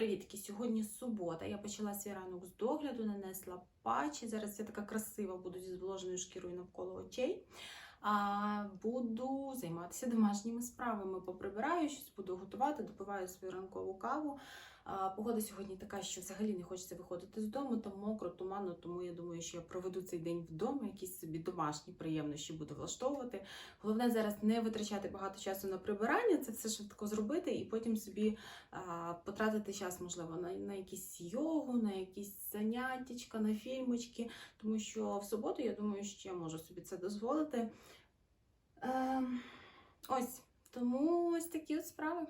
привітки! Сьогодні субота. Я почала свій ранок з догляду, нанесла патчі. Зараз я така красива буду зі зволоженою шкірою навколо очей. А буду займатися домашніми справами. Поприбираю щось, буду готувати, допиваю свою ранкову каву. Погода сьогодні така, що взагалі не хочеться виходити з дому, там мокро, туманно, тому я думаю, що я проведу цей день вдома, якісь собі домашні приємності буду влаштовувати. Головне зараз не витрачати багато часу на прибирання, це все швидко зробити, і потім собі а, потратити час, можливо, на, на якісь йогу, на якісь заняттячка, на фільмочки, тому що в суботу я думаю, що я можу собі це дозволити. Е, ось, тому ось такі от справи.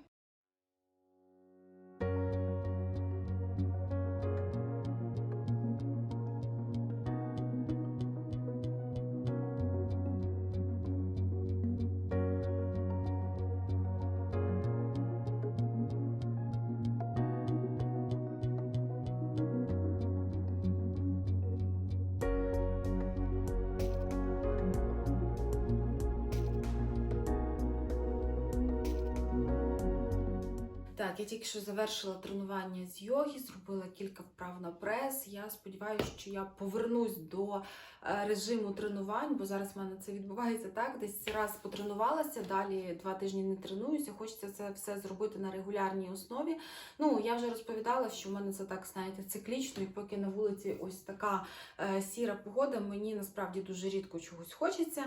Я тільки що завершила тренування з йоги, зробила кілька вправ на прес. Я сподіваюся, що я повернусь до е, режиму тренувань, бо зараз в мене це відбувається так. Десь раз потренувалася, далі два тижні не тренуюся. Хочеться це все зробити на регулярній основі. Ну, я вже розповідала, що в мене це так, знаєте, циклічно, і поки на вулиці ось така е, сіра погода, мені насправді дуже рідко чогось хочеться.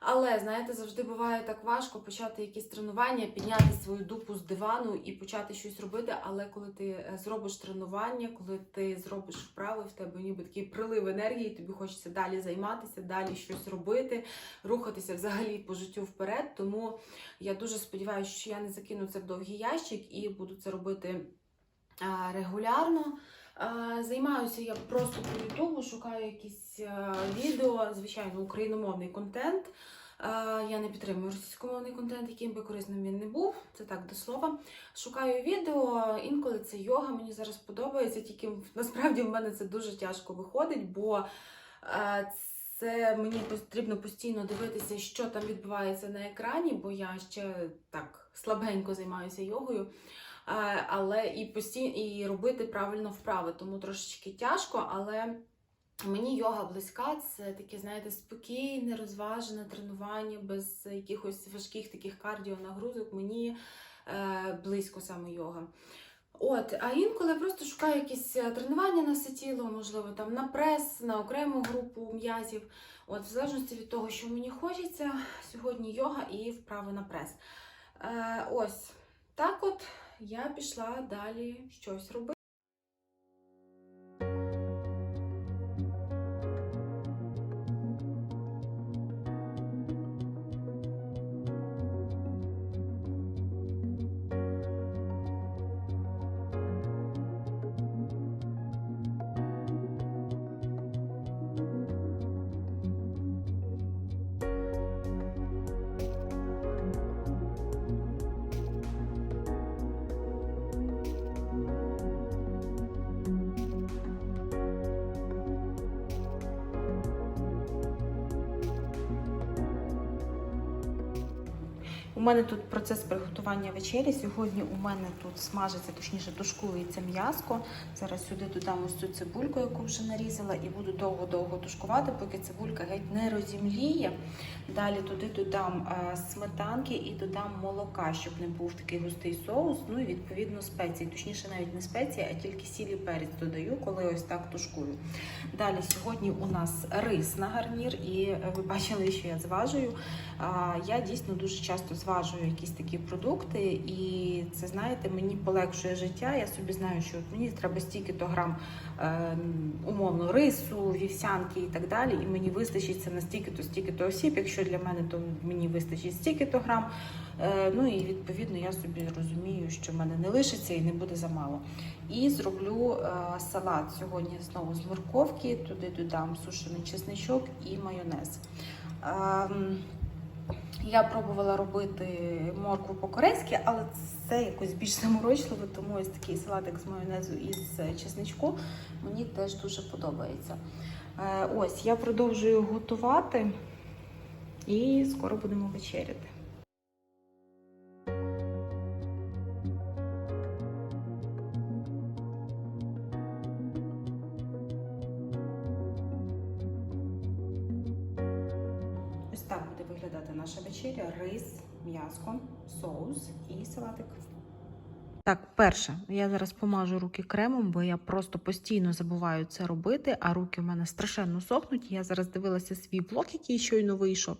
Але знаєте, завжди буває так важко почати якісь тренування, підняти свою дупу з дивану і почати щось робити. Але коли ти е, зробиш тренування, коли ти зробиш вправи, в тебе ніби такий прилив енергії, тобі хочеться далі займатися, далі щось робити, рухатися взагалі по життю вперед. Тому я дуже сподіваюся, що я не закину це в довгий ящик і буду це робити регулярно. Займаюся я просто по Ютубу, шукаю якісь відео, звичайно, україномовний контент. Я не підтримую російськомовний контент, яким би корисним він не був. Це так до слова. Шукаю відео, інколи це йога, мені зараз подобається, тільки насправді в мене це дуже тяжко виходить, бо це мені потрібно постійно дивитися, що там відбувається на екрані, бо я ще так слабенько займаюся йогою. Але і постійно і робити правильно вправи, тому трошечки тяжко, але мені йога близька, це таке, знаєте, спокійне, розважене тренування без якихось важких таких кардіонагрузок. Мені е, близько саме йога. От, а інколи я просто шукаю якісь е, тренування на все тіло, можливо, там на прес, на окрему групу м'язів. От, в залежності від того, що мені хочеться, сьогодні йога і вправи на прес. Е, ось так от я пішла далі щось робити. У мене тут процес приготування вечері. Сьогодні у мене тут смажиться, точніше, тушкується м'яско. Зараз сюди додам ось цю цибульку, яку вже нарізала, і буду довго-довго тушкувати, поки цибулька геть не розімліє. Далі туди додам е, сметанки і додам молока, щоб не був такий густий соус. Ну і відповідно спеції. Точніше, навіть не спеції, а тільки сіль і перець додаю, коли ось так тушкую. Далі сьогодні у нас рис на гарнір, і е, ви бачили, що я зважую. Я дійсно дуже часто зважую якісь такі продукти, і це знаєте, мені полегшує життя. Я собі знаю, що мені треба стільки-то грам е, умовно рису, вівсянки і так далі. І мені вистачить це на стільки-то, стільки-то осіб. Якщо для мене, то мені вистачить стільки-то грам. Е, ну і відповідно я собі розумію, що в мене не лишиться і не буде замало. І зроблю е, салат сьогодні знову з морковки. Туди додам сушений чесничок і майонез. Ем, я пробувала робити моркву по-корейськи, але це якось більш заморочливо, тому ось такий салатик з майонезу із чесничку мені теж дуже подобається. Е, Ось, я продовжую готувати і скоро будемо вечеряти. Соус і салатик. Так, перше, я зараз помажу руки кремом, бо я просто постійно забуваю це робити, а руки в мене страшенно сохнуть. Я зараз дивилася свій блог, який щойно вийшов.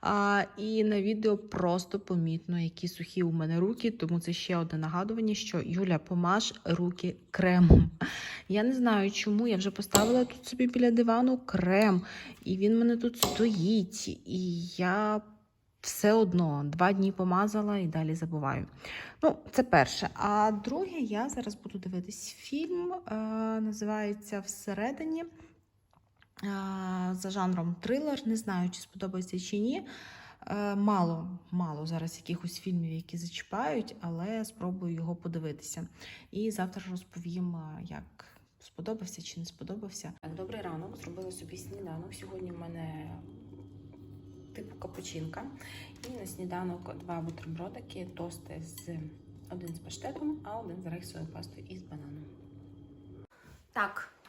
А, і на відео просто помітно, які сухі у мене руки. Тому це ще одне нагадування, що Юля, помаж руки кремом. Я не знаю, чому. Я вже поставила тут собі біля дивану крем, і він мене тут стоїть. І я все одно два дні помазала і далі забуваю. Ну, це перше. А друге, я зараз буду дивитись фільм, е, називається Всередині. Е, за жанром трилер. Не знаю, чи сподобається чи ні. Е, мало, мало зараз якихось фільмів, які зачіпають, але спробую його подивитися. І завтра розповім, як сподобався чи не сподобався. Добрий ранок. Зробила собі сніданок. Сьогодні в мене типу капучинка. І на сніданок два бутербродики, тости з один з паштетом, а один з рейсовою пастою і з бананом. Так.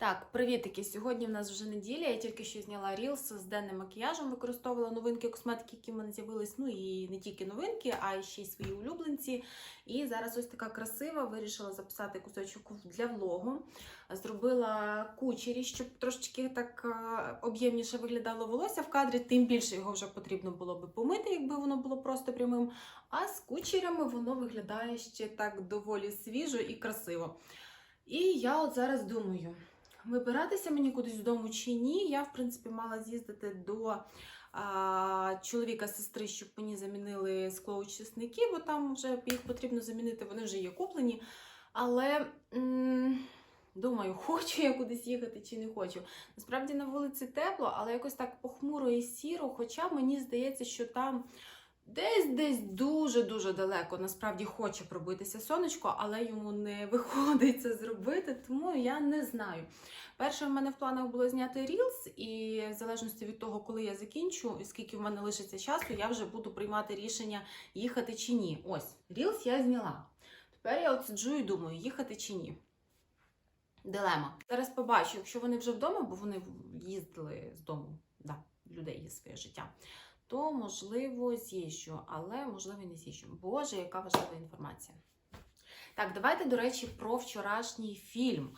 Так, привітики. Сьогодні в нас вже неділя. Я тільки що зняла рілс з денним макіяжем, використовувала новинки косметики, які в мене з'явились. Ну і не тільки новинки, а ще й свої улюбленці. І зараз ось така красива. Вирішила записати кусочок для влогу. Зробила кучері, щоб трошечки так е, об'ємніше виглядало волосся в кадрі, тим більше його вже потрібно було би помити, якби воно було просто прямим. А з кучерями воно виглядає ще так доволі свіжо і красиво. І я от зараз думаю, вибиратися мені кудись додому чи ні. Я, в принципі, мала з'їздити до а, чоловіка сестри, щоб мені замінили склоочисники, бо там вже їх потрібно замінити, вони вже є куплені. Але м, думаю, хочу я кудись їхати чи не хочу. Насправді на вулиці тепло, але якось так похмуро і сіро, хоча мені здається, що там. Десь десь дуже-дуже далеко насправді хоче пробитися сонечко, але йому не виходить це зробити, тому я не знаю. Перше, в мене в планах було зняти рілс, і в залежності від того, коли я закінчу і скільки в мене лишиться часу, я вже буду приймати рішення, їхати чи ні. Ось, рілс я зняла. Тепер я от сиджу і думаю, їхати чи ні. Дилема. Зараз побачу, якщо вони вже вдома, бо вони їздили з дому, да, людей є своє життя то можливо з'їжджу, але можливо не з'їжджу. Боже, яка важлива інформація. Так, давайте, до речі, про вчорашній фільм.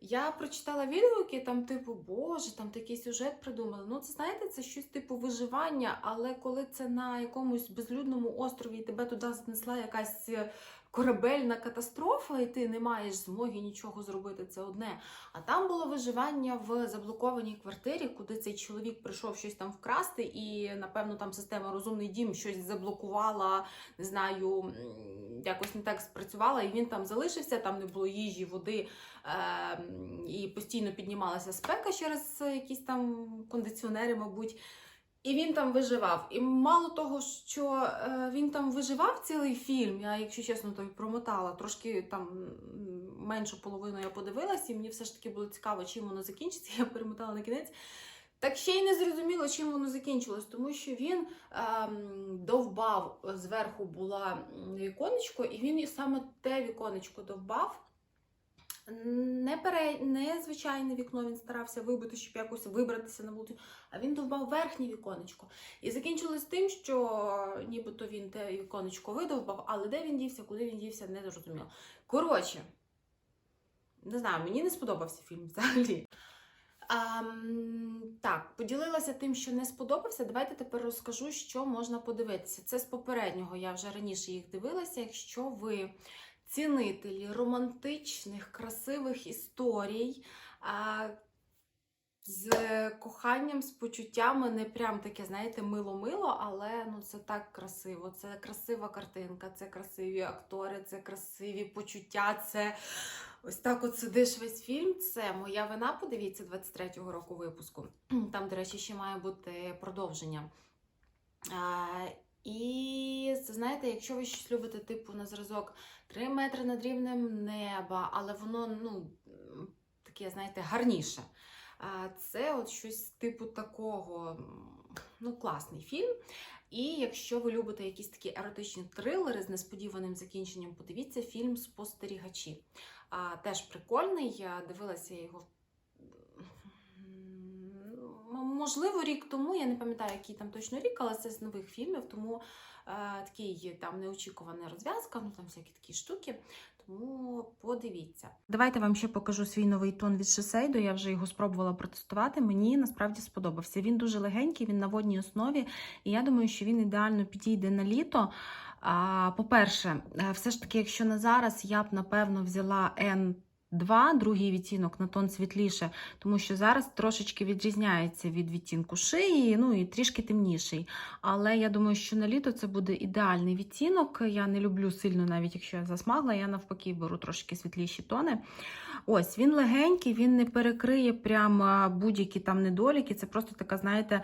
Я прочитала відгуки, там, типу, Боже, там такий сюжет придумали. Ну, це знаєте, це щось типу виживання, але коли це на якомусь безлюдному острові і тебе туди занесла якась е, корабельна катастрофа, і ти не маєш змоги нічого зробити, це одне. А там було виживання в заблокованій квартирі, куди цей чоловік прийшов щось там вкрасти, і, напевно, там система розумний дім щось заблокувала, не знаю, якось не так спрацювала, і він там залишився, там не було їжі, води, е, і постійно піднімалася спека через якісь там кондиціонери, мабуть. І він там виживав. І мало того, що е, він там виживав цілий фільм, я, якщо чесно, то промотала. Трошки там меншу половину я подивилась, і мені все ж таки було цікаво, чим воно закінчиться. Я перемотала на кінець. Так ще й не зрозуміло, чим воно закінчилось, тому що він ем, довбав зверху була віконечко, і він саме те віконечко довбав. Не, пере... не звичайне вікно він старався вибити, щоб якось вибратися на вулицю, а він довбав верхнє віконечко. І закінчилось тим, що нібито він те віконечко видовбав, але де він дівся, куди він дівся, не зрозуміло. Коротше, не знаю, мені не сподобався фільм взагалі. А, так, поділилася тим, що не сподобався. Давайте тепер розкажу, що можна подивитися. Це з попереднього, я вже раніше їх дивилася. Якщо ви цінителі романтичних, красивих історій. З коханням, з почуттями, не прям таке, знаєте, мило-мило, але ну це так красиво. Це красива картинка, це красиві актори, це красиві почуття. Це ось так от сидиш весь фільм. Це моя вина. Подивіться 23-го року випуску. Там, до речі, ще має бути продовження. І знаєте, якщо ви щось любите, типу на зразок 3 метри над рівнем неба, але воно ну таке, знаєте, гарніше. Це от щось типу такого, ну, класний фільм. І якщо ви любите якісь такі еротичні трилери з несподіваним закінченням, подивіться фільм Спостерігачі. теж прикольний. Я дивилася його. Можливо, рік тому, я не пам'ятаю, який там точно рік, але це з нових фільмів, тому е, такий там неочікувана розв'язка, ну там всякі такі штуки. Тому подивіться. Давайте вам ще покажу свій новий тон від Шесейдо. Я вже його спробувала протестувати. Мені насправді сподобався. Він дуже легенький, він на водній основі, і я думаю, що він ідеально підійде на літо. По-перше, е, все ж таки, якщо на зараз, я б напевно взяла N2, другий відтінок на тон світліше, тому що зараз трошечки відрізняється від відтінку шиї, ну і трішки темніший. Але я думаю, що на літо це буде ідеальний відтінок. Я не люблю сильно, навіть якщо я засмагла, я навпаки беру трошки світліші тони. Ось він легенький, він не перекриє прямо будь-які там недоліки. Це просто така, знаєте,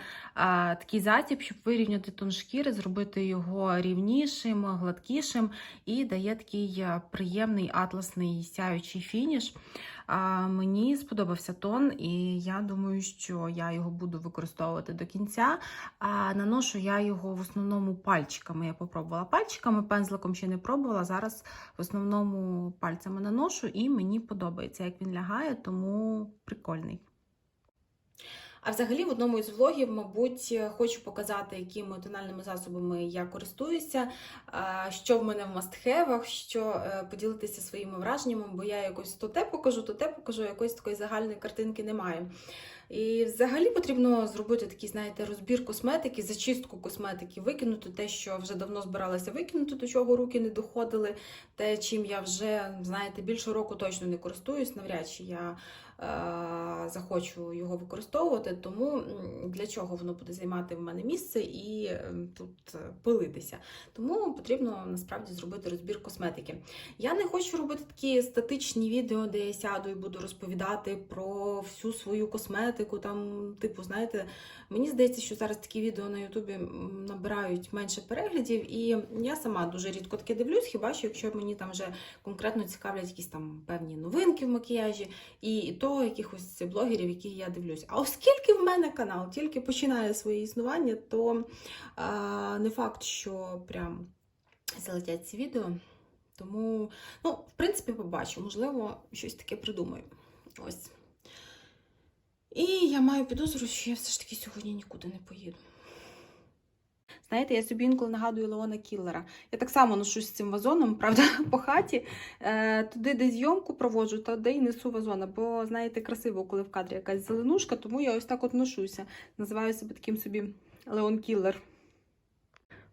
такий засіб, щоб вирівняти тон шкіри, зробити його рівнішим, гладкішим і дає такий приємний атласний сяючий фініш. А, Мені сподобався тон, і я думаю, що я його буду використовувати до кінця. А наношу я його в основному пальчиками. Я попробувала пальчиками, пензликом ще не пробувала. Зараз в основному пальцями наношу, і мені подобається, як він лягає, тому прикольний. А взагалі, в одному із влогів, мабуть, хочу показати, якими тональними засобами я користуюся, що в мене в мастхевах, що е, поділитися своїми враженнями, бо я якось то те покажу, то те покажу, якоїсь такої загальної картинки немає. І взагалі потрібно зробити такий, знаєте, розбір косметики, зачистку косметики, викинути те, що вже давно збиралася викинути, до чого руки не доходили, те, чим я вже, знаєте, більше року точно не користуюсь, навряд чи я захочу його використовувати, тому для чого воно буде займати в мене місце і е, тут е, пилитися. Тому потрібно насправді зробити розбір косметики. Я не хочу робити такі статичні відео, де я сяду і буду розповідати про всю свою косметику. Там, типу, знаєте, мені здається, що зараз такі відео на Ютубі набирають менше переглядів, і я сама дуже рідко таке дивлюсь, хіба що якщо мені там вже конкретно цікавлять якісь там певні новинки в макіяжі, і то якихось блогерів, які я дивлюсь. А оскільки в мене канал тільки починає своє існування, то а, не факт, що прям залетять ці відео. Тому, ну, в принципі, побачу, можливо, щось таке придумаю. Ось. І я маю підозру, що я все ж таки сьогодні нікуди не поїду. Знаєте, я собі інколи нагадую Леона Кіллера. Я так само ношусь з цим вазоном, правда, по хаті. Е, туди, де зйомку проводжу, та де й несу вазона. Бо, знаєте, красиво, коли в кадрі якась зеленушка, тому я ось так от ношуся. Називаю себе таким собі Леон Кіллер.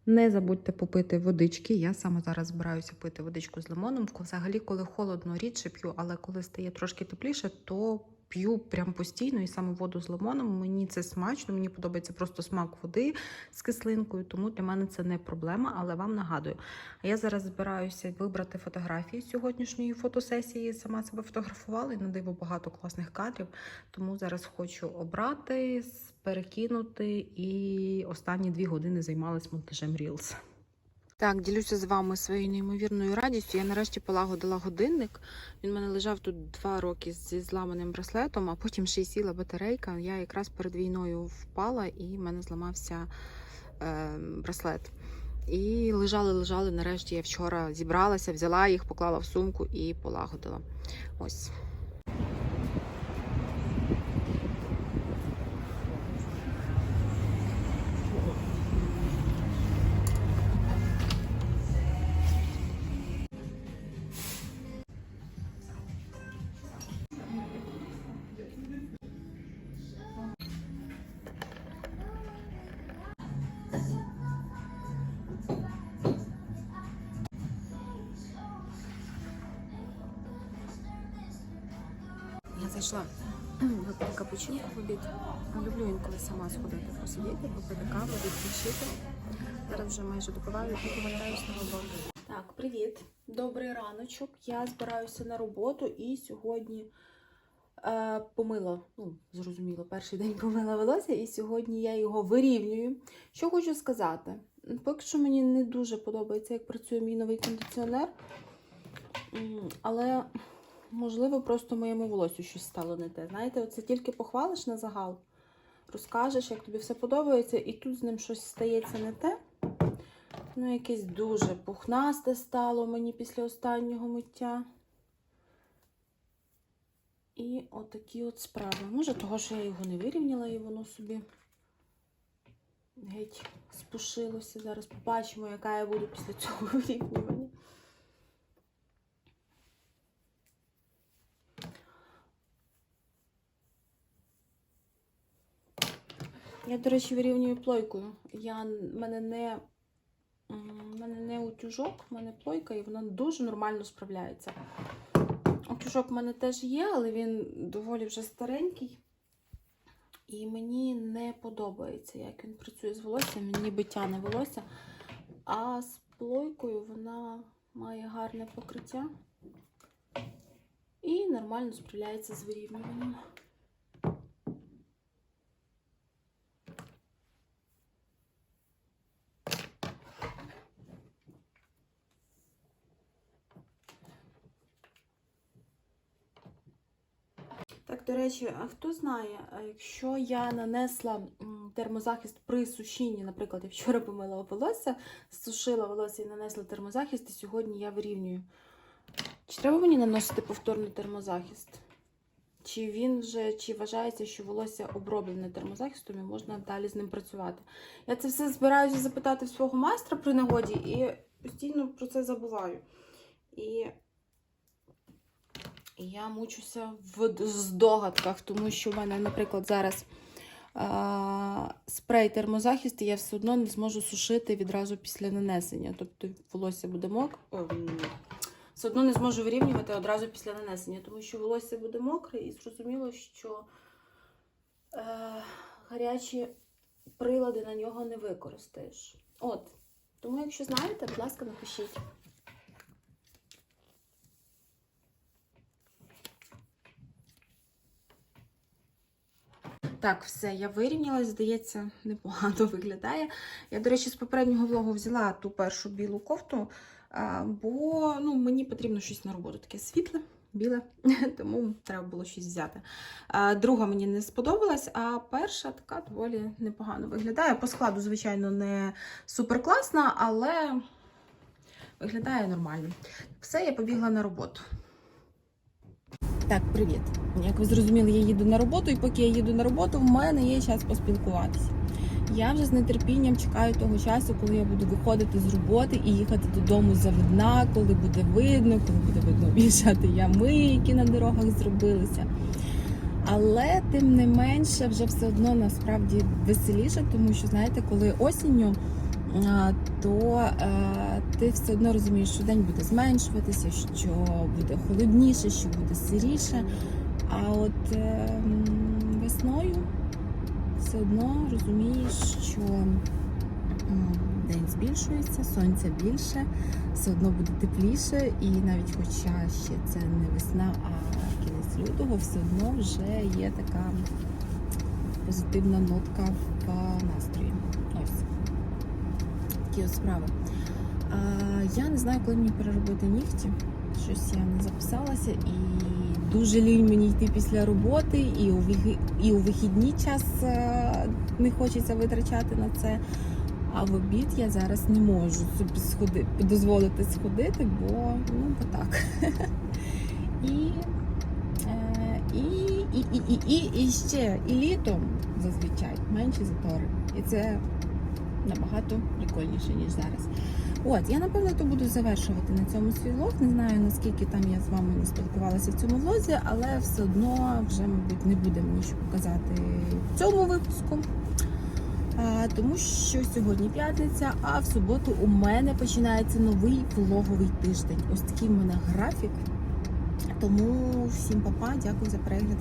Не забудьте попити водички. Я саме зараз збираюся пити водичку з лимоном. Взагалі, коли холодно, рідше п'ю, але коли стає трошки тепліше, то п'ю прям постійно і саме воду з лимоном. Мені це смачно, мені подобається просто смак води з кислинкою, тому для мене це не проблема, але вам нагадую. Я зараз збираюся вибрати фотографії сьогоднішньої фотосесії. Сама себе фотографувала і на диво багато класних кадрів. Тому зараз хочу обрати, перекинути і останні дві години займалась монтажем Reels. Так, ділюся з вами своєю неймовірною радістю. Я нарешті полагодила годинник. Він в мене лежав тут два роки зі зламаним браслетом, а потім ще й сіла батарейка. Я якраз перед війною впала і в мене зламався е, браслет. І лежали, лежали. Нарешті я вчора зібралася, взяла їх, поклала в сумку і полагодила. Ось. Обід. Люблю інколи сама сходити, посидіти, попити каву, відпочити. Зараз вже майже допиваю і повертаюся на роботу. Так, привіт. Добрий раночок. Я збираюся на роботу і сьогодні е, помила, ну, зрозуміло, перший день помила волосся, і сьогодні я його вирівнюю. Що хочу сказати? Поки що мені не дуже подобається, як працює мій новий кондиціонер. Але, можливо, просто моєму волосю щось стало не те. Знаєте, оце тільки похвалиш на загал, розкажеш, як тобі все подобається, і тут з ним щось стається не те. Ну, якесь дуже пухнасте стало мені після останнього миття. І отакі от справи. Може, того, що я його не вирівняла, і воно собі геть спушилося. Зараз побачимо, яка я буду після цього вирівнювання. Я, до речі, вирівнюю плойкою. Я, мене не, мене не утюжок, в мене плойка, і вона дуже нормально справляється. Утюжок в мене теж є, але він доволі вже старенький. І мені не подобається, як він працює з волоссям, він ніби тяне волосся. А з плойкою вона має гарне покриття і нормально справляється з вирівнюванням. Так, до речі, а хто знає, якщо я нанесла термозахист при сушінні, наприклад, я вчора помила волосся, сушила волосся і нанесла термозахист, і сьогодні я вирівнюю. Чи треба мені наносити повторний термозахист? Чи він вже чи вважається, що волосся оброблене термозахистом і можна далі з ним працювати? Я це все збираюся запитати в свого майстра при нагоді і постійно про це забуваю. І і я мучуся в здогадках, тому що в мене, наприклад, зараз а, спрей термозахист, і я все одно не зможу сушити відразу після нанесення. Тобто волосся буде мокре. Все одно не зможу вирівнювати одразу після нанесення, тому що волосся буде мокре, і зрозуміло, що е, гарячі прилади на нього не використаєш. От. Тому, якщо знаєте, будь ласка, напишіть. Так, все, я вирівнялась, здається, непогано виглядає. Я, до речі, з попереднього влогу взяла ту першу білу кофту, бо ну, мені потрібно щось на роботу таке світле, біле, тому треба було щось взяти. Друга мені не сподобалась, а перша така доволі непогано виглядає. По складу, звичайно, не супер класна, але виглядає нормально. Все, я побігла на роботу. Так, привіт. Як ви зрозуміли, я їду на роботу, і поки я їду на роботу, в мене є час поспілкуватися. Я вже з нетерпінням чекаю того часу, коли я буду виходити з роботи і їхати додому завидна, коли буде видно, коли буде видно об'їжджати ями, які на дорогах зробилися. Але тим не менше, вже все одно насправді веселіше, тому що знаєте, коли осінню, то е, ти все одно розумієш, що день буде зменшуватися, що буде холодніше, що буде сиріше. А от е, весною все одно розумієш, що день збільшується, сонця більше, все одно буде тепліше, і навіть хоча ще це не весна, а кінець лютого, все одно вже є така позитивна нотка в настрої. Такі от справи. А, я не знаю, коли мені переробити нігті. Щось я не записалася, і дуже лінь мені йти після роботи, і у, і у вихідні час е, не хочеться витрачати на це. А в обід я зараз не можу собі сходи, дозволити сходити, бо ну бо так. Е, і, і, і, і, і, і ще і літом зазвичай менші затори. І це набагато прикольніше, ніж зараз. От, я напевно то буду завершувати на цьому свій влог. Не знаю наскільки там я з вами не спілкувалася в цьому влозі, але все одно вже, мабуть, не буде мені що показати в цьому випуску. А, тому що сьогодні п'ятниця, а в суботу у мене починається новий влоговий тиждень. Ось такий в мене графік. Тому всім папа, дякую за перегляд.